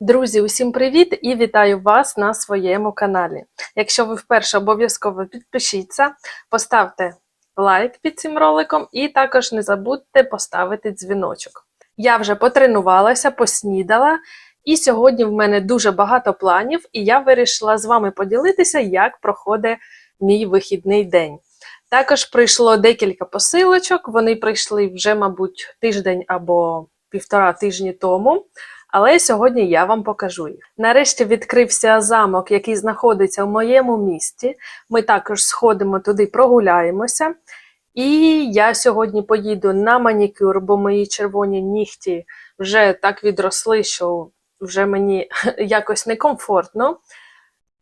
Друзі, усім привіт і вітаю вас на своєму каналі. Якщо ви вперше обов'язково підпишіться, поставте лайк під цим роликом і також не забудьте поставити дзвіночок. Я вже потренувалася, поснідала, і сьогодні в мене дуже багато планів, і я вирішила з вами поділитися, як проходить мій вихідний день. Також прийшло декілька посилочок, вони прийшли вже, мабуть, тиждень або півтора тижні тому. Але сьогодні я вам покажу їх. Нарешті відкрився замок, який знаходиться в моєму місті. Ми також сходимо туди, прогуляємося. І я сьогодні поїду на манікюр, бо мої червоні нігті вже так відросли, що вже мені якось некомфортно.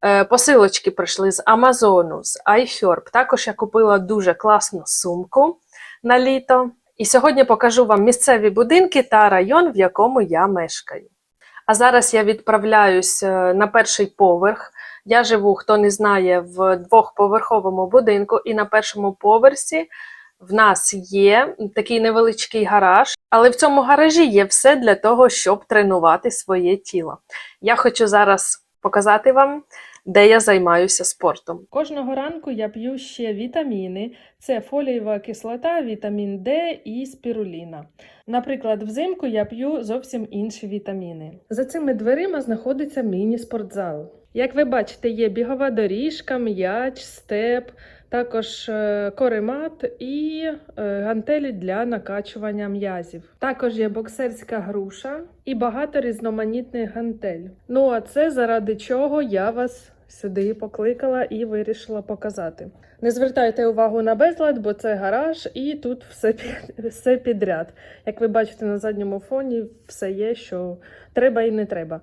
Е, Посилочки прийшли з Амазону, з iHerb. Також я купила дуже класну сумку на літо. І сьогодні покажу вам місцеві будинки та район, в якому я мешкаю. А зараз я відправляюсь е, на перший поверх. Я живу, хто не знає, в двохповерховому будинку, і на першому поверсі в нас є такий невеличкий гараж, але в цьому гаражі є все для того, щоб тренувати своє тіло. Я хочу зараз показати вам, де я займаюся спортом. Кожного ранку я п'ю ще вітаміни: це фолієва кислота, вітамін Д і спіруліна. Наприклад, взимку я п'ю зовсім інші вітаміни. За цими дверима знаходиться міні-спортзал. Як ви бачите, є бігова доріжка, м'яч, степ, також е, коремат і е, гантелі для накачування м'язів. Також є боксерська груша і багато різноманітних гантель. Ну а це заради чого я вас сюди покликала і вирішила показати. Не звертайте увагу на безлад, бо це гараж, і тут все, все підряд. Як ви бачите на задньому фоні, все є, що треба і не треба.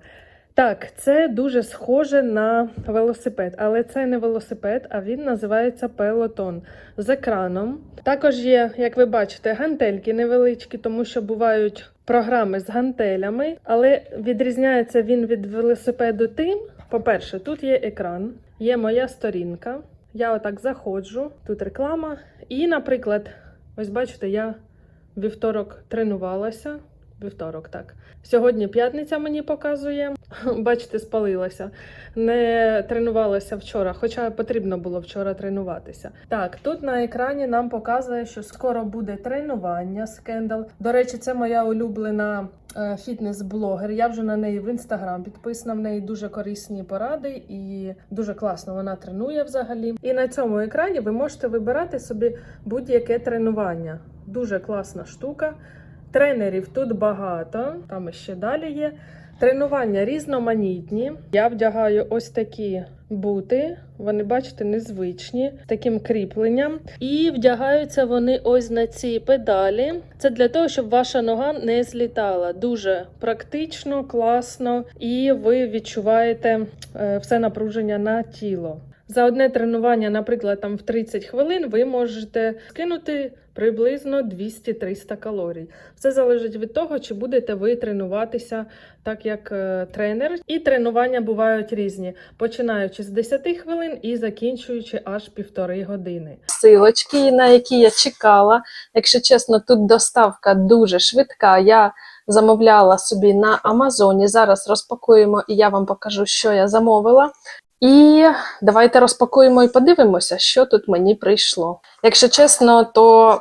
Так, це дуже схоже на велосипед, але це не велосипед, а він називається пелотон з екраном. Також є, як ви бачите, гантельки невеличкі, тому що бувають програми з гантелями, але відрізняється він від велосипеду тим. По-перше, тут є екран, є моя сторінка. Я отак заходжу, тут реклама. І, наприклад, ось бачите, я вівторок тренувалася. Вівторок, так. Сьогодні п'ятниця мені показує. Бачите, спалилася. Не тренувалася вчора, хоча потрібно було вчора тренуватися. Так, тут на екрані нам показує, що скоро буде тренування з Кендал. До речі, це моя улюблена е, фітнес-блогер. Я вже на неї в інстаграм підписана. В неї дуже корисні поради і дуже класно вона тренує взагалі. І на цьому екрані ви можете вибирати собі будь-яке тренування. Дуже класна штука. Тренерів тут багато, там ще далі є. Тренування різноманітні. Я вдягаю ось такі бути. Вони, бачите, незвичні, з таким кріпленням. І вдягаються вони ось на ці педалі. Це для того, щоб ваша нога не злітала. Дуже практично, класно, і ви відчуваєте е, все напруження на тіло. За одне тренування, наприклад, там в 30 хвилин, ви можете скинути приблизно 200-300 калорій. Все залежить від того, чи будете ви тренуватися так, як е, тренер. І тренування бувають різні, починаючи з 10 хвилин і закінчуючи аж півтори години. Силочки, на які я чекала. Якщо чесно, тут доставка дуже швидка. Я замовляла собі на Амазоні. Зараз розпакуємо і я вам покажу, що я замовила. І давайте розпакуємо і подивимося, що тут мені прийшло. Якщо чесно, то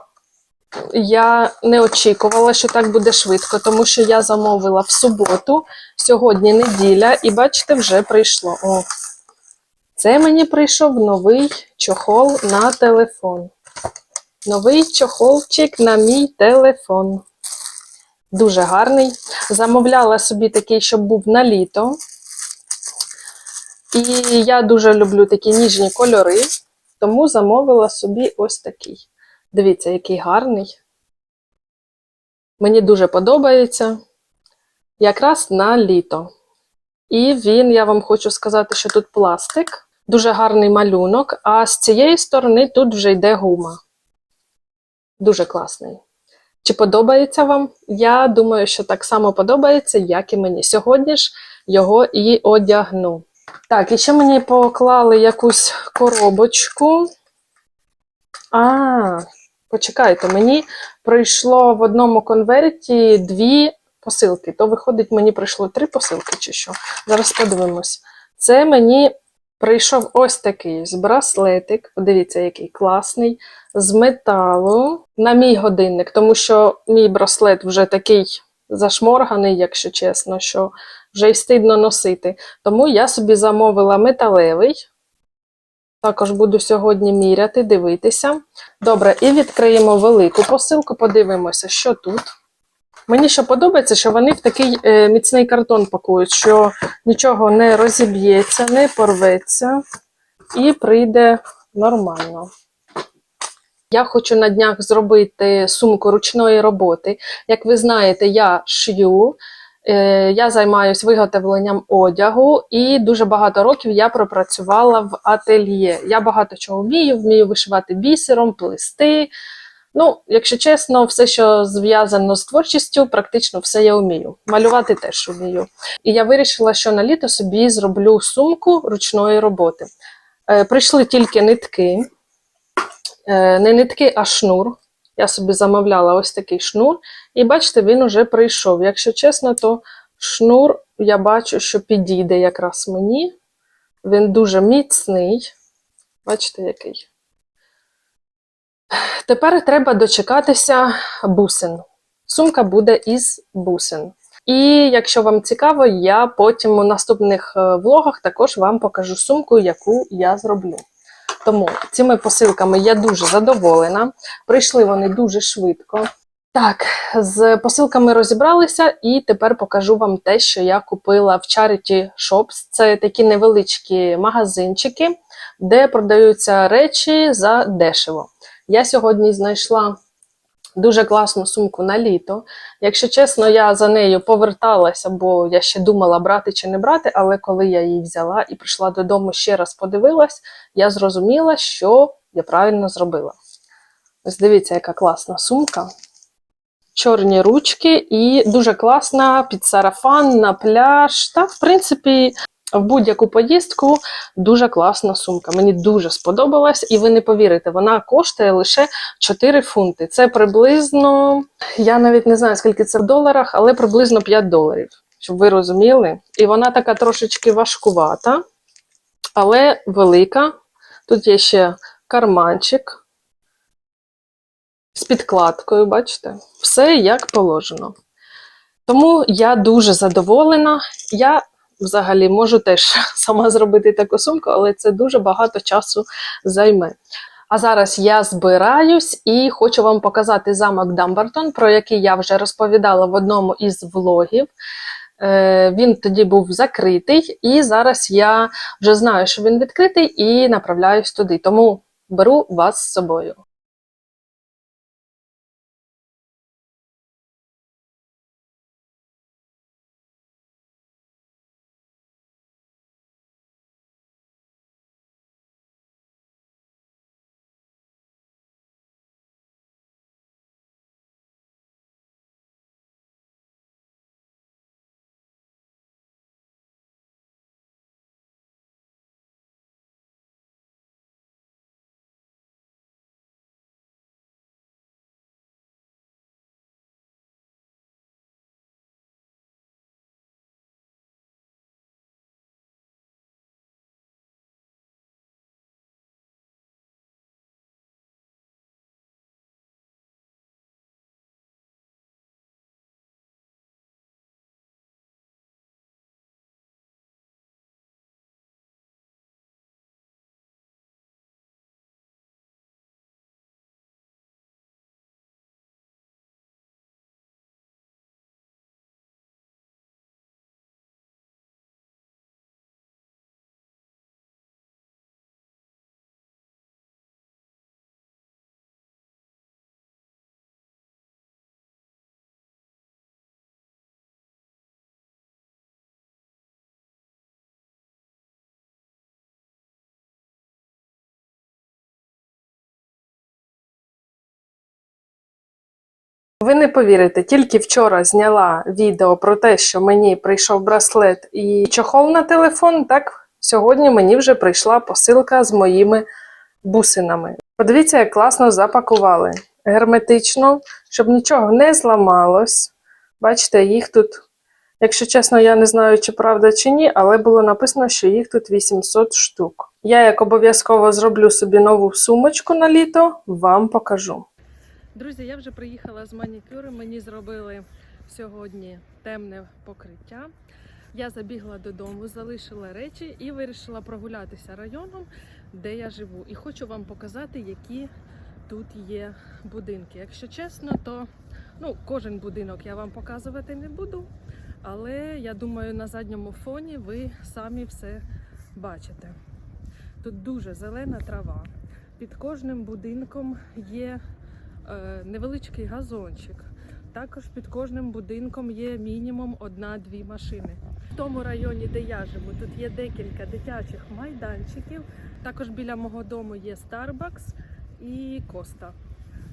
я не очікувала, що так буде швидко, тому що я замовила в суботу, сьогодні неділя, і бачите, вже прийшло. О, це мені прийшов новий чохол на телефон. Новий чохолчик на мій телефон. Дуже гарний. Замовляла собі такий, щоб був на літо. І я дуже люблю такі ніжні кольори, тому замовила собі ось такий. Дивіться, який гарний. Мені дуже подобається. Якраз на літо. І він, я вам хочу сказати, що тут пластик, дуже гарний малюнок, а з цієї сторони тут вже йде гума. Дуже класний. Чи подобається вам? Я думаю, що так само подобається, як і мені. Сьогодні ж його і одягну. Так, і ще мені поклали якусь коробочку. А, почекайте, мені прийшло в одному конверті дві посилки, то виходить, мені прийшло три посилки чи що. Зараз подивимось. Це мені прийшов ось такий браслетик. Подивіться, який класний. З металу на мій годинник, тому що мій браслет вже такий зашморганий, якщо чесно, що вже й стидно носити. Тому я собі замовила металевий. Також буду сьогодні міряти, дивитися. Добре, і відкриємо велику посилку, подивимося, що тут. Мені що подобається, що вони в такий е, міцний картон пакують, що нічого не розіб'ється, не порветься і прийде нормально. Я хочу на днях зробити сумку ручної роботи. Як ви знаєте, я шью, е, я займаюся виготовленням одягу, і дуже багато років я пропрацювала в ательє. Я багато чого вмію, вмію вишивати бісером, плести. Ну, якщо чесно, все, що зв'язано з творчістю, практично все я вмію. Малювати теж вмію. І я вирішила, що на літо собі зроблю сумку ручної роботи. Е, прийшли тільки нитки, не нитки, а шнур. Я собі замовляла ось такий шнур, і бачите, він уже прийшов. Якщо чесно, то шнур я бачу, що підійде якраз мені. Він дуже міцний. Бачите, який. Тепер треба дочекатися бусин. Сумка буде із бусин. І якщо вам цікаво, я потім у наступних е, влогах також вам покажу сумку, яку я зроблю. Тому цими посилками я дуже задоволена. Прийшли вони дуже швидко. Так, з посилками розібралися, і тепер покажу вам те, що я купила в Charity Shops. Це такі невеличкі магазинчики, де продаються речі за дешево. Я сьогодні знайшла дуже класну сумку на літо. Якщо чесно, я за нею поверталася, бо я ще думала, брати чи не брати, але коли я її взяла і прийшла додому ще раз подивилась, я зрозуміла, що я правильно зробила. Ось дивіться, яка класна сумка. Чорні ручки і дуже класна під сарафан на пляж. Та, в принципі, в будь-яку поїздку дуже класна сумка. Мені дуже сподобалась, і ви не повірите, вона коштує лише 4 фунти. Це приблизно, я навіть не знаю, скільки це в доларах, але приблизно 5 доларів, щоб ви розуміли. І вона така трошечки важкувата, але велика. Тут є ще карманчик з підкладкою, бачите? Все як положено. Тому я дуже задоволена. Я взагалі можу теж сама зробити таку сумку, але це дуже багато часу займе. А зараз я збираюсь і хочу вам показати замок Дамбертон, про який я вже розповідала в одному із влогів. Е, Він тоді був закритий, і зараз я вже знаю, що він відкритий, і направляюсь туди. Тому беру вас з собою. Ви не повірите, тільки вчора зняла відео про те, що мені прийшов браслет і чохол на телефон. Так сьогодні мені вже прийшла посилка з моїми бусинами. Подивіться, як класно запакували. Герметично, щоб нічого не зламалось. Бачите, їх тут, якщо чесно, я не знаю, чи правда чи ні, але було написано, що їх тут 800 штук. Я як обов'язково зроблю собі нову сумочку на літо, вам покажу. Друзі, я вже приїхала з манікюру. Мені зробили сьогодні темне покриття. Я забігла додому, залишила речі і вирішила прогулятися районом, де я живу. І хочу вам показати, які тут є будинки. Якщо чесно, то ну, кожен будинок я вам показувати не буду. Але я думаю, на задньому фоні ви самі все бачите. Тут дуже зелена трава. Під кожним будинком є невеличкий газончик. Також під кожним будинком є мінімум одна-дві машини. В тому районі, де я живу, тут є декілька дитячих майданчиків. Також біля мого дому є Starbucks і Коста.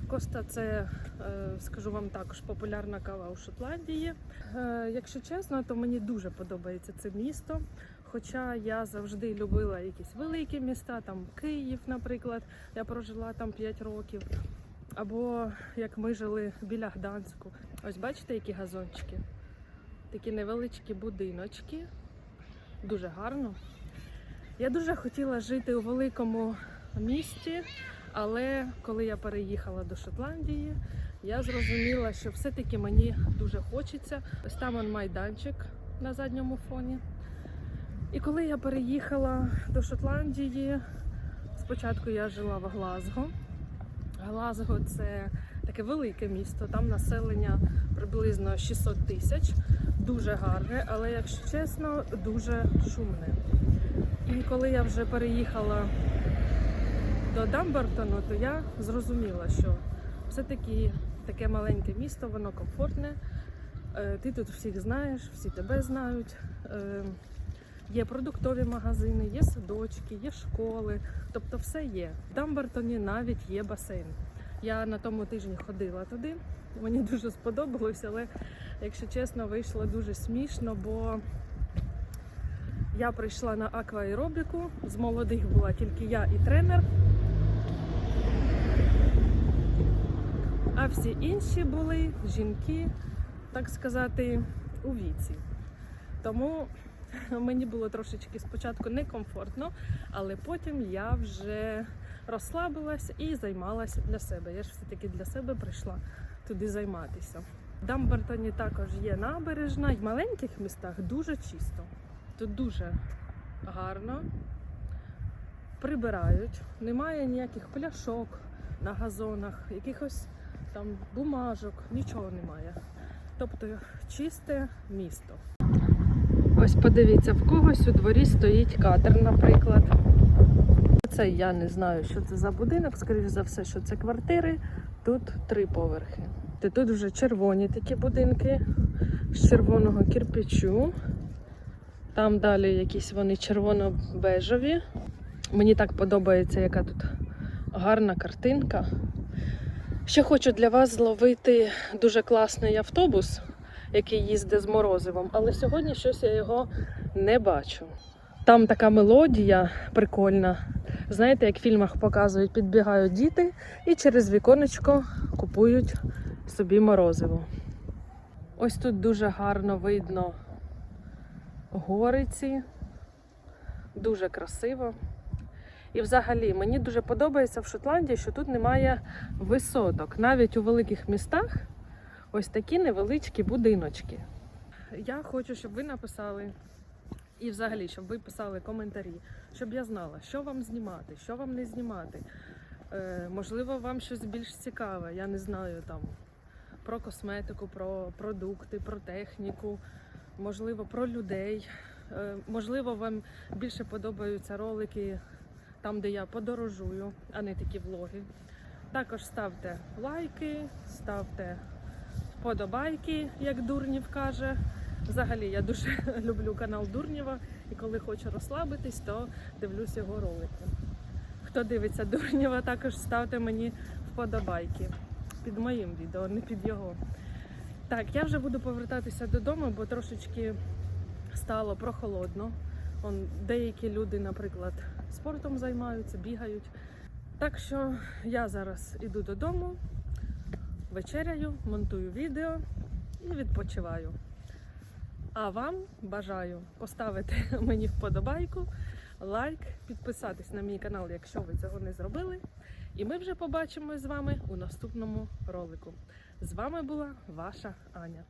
Коста це, е, скажу вам також, популярна кава у Шотландії. Е, Якщо чесно, то мені дуже подобається це місто. Хоча я завжди любила якісь великі міста, там Київ, наприклад, я прожила там 5 років. Або як ми жили біля Гданську. Ось бачите, які газончики? Такі невеличкі будиночки. Дуже гарно. Я дуже хотіла жити у великому місті, але коли я переїхала до Шотландії, я зрозуміла, що все-таки мені дуже хочеться. Ось там он майданчик на задньому фоні. І коли я переїхала до Шотландії, спочатку я жила в Глазго. Глазго це таке велике місто, там населення приблизно 600 тисяч. Дуже гарне, але якщо чесно, дуже шумне. І коли я вже переїхала до Дамбертону, то я зрозуміла, що все-таки таке маленьке місто, воно комфортне. Е, Ти тут всіх знаєш, всі тебе знають. Є продуктові магазини, є садочки, є школи, тобто все є. В Дамбертоні навіть є басейн. Я на тому тижні ходила туди. Мені дуже сподобалось, але якщо чесно, вийшло дуже смішно, бо я прийшла на акваеробіку. З молодих була тільки я і тренер. А всі інші були жінки, так сказати, у віці. Тому мені було трошечки спочатку некомфортно, але потім я вже розслабилась і займалася для себе. Я ж все-таки для себе прийшла туди займатися. В Дамбертоні також є набережна, і в маленьких містах дуже чисто. Тут дуже гарно прибирають, немає ніяких пляшок на газонах, якихось там бумажок, нічого немає. Тобто чисте місто. Ось подивіться, в когось у дворі стоїть катер, наприклад. Це я не знаю, що це за будинок, скоріш за все, що це квартири. Тут три поверхи. Тут вже червоні такі будинки з червоного кирпичу. Там далі якісь вони червоно-бежеві. Мені так подобається, яка тут гарна картинка. Ще хочу для вас зловити дуже класний автобус, який їздить з морозивом, але сьогодні щось я його не бачу. Там така мелодія прикольна. Знаєте, як в фільмах показують, підбігають діти і через віконечко купують собі морозиво. Ось тут дуже гарно видно гориці, дуже красиво. І взагалі мені дуже подобається в Шотландії, що тут немає висоток. Навіть у великих містах ось такі невеличкі будиночки. Я хочу, щоб ви написали, і взагалі, щоб ви писали коментарі, щоб я знала, що вам знімати, що вам не знімати. Е, можливо, вам щось більш цікаве, я не знаю там про косметику, про продукти, про техніку, можливо, про людей. Е, можливо, вам більше подобаються ролики там, де я подорожую, а не такі влоги. Також ставте лайки, ставте вподобайки, як Дурнів каже. Взагалі, я дуже люблю канал Дурнєва, і коли хочу розслабитись, то дивлюсь його ролики. Хто дивиться Дурнєва, також ставте мені вподобайки під моїм відео, не під його. Так, я вже буду повертатися додому, бо трошечки стало прохолодно. Он, деякі люди, наприклад, спортом займаються, бігають. Так що я зараз іду додому, вечеряю, монтую відео і відпочиваю. А вам бажаю поставити мені вподобайку, лайк, підписатись на мій канал, якщо ви цього не зробили. І ми вже побачимось з вами у наступному ролику. З вами була ваша Аня.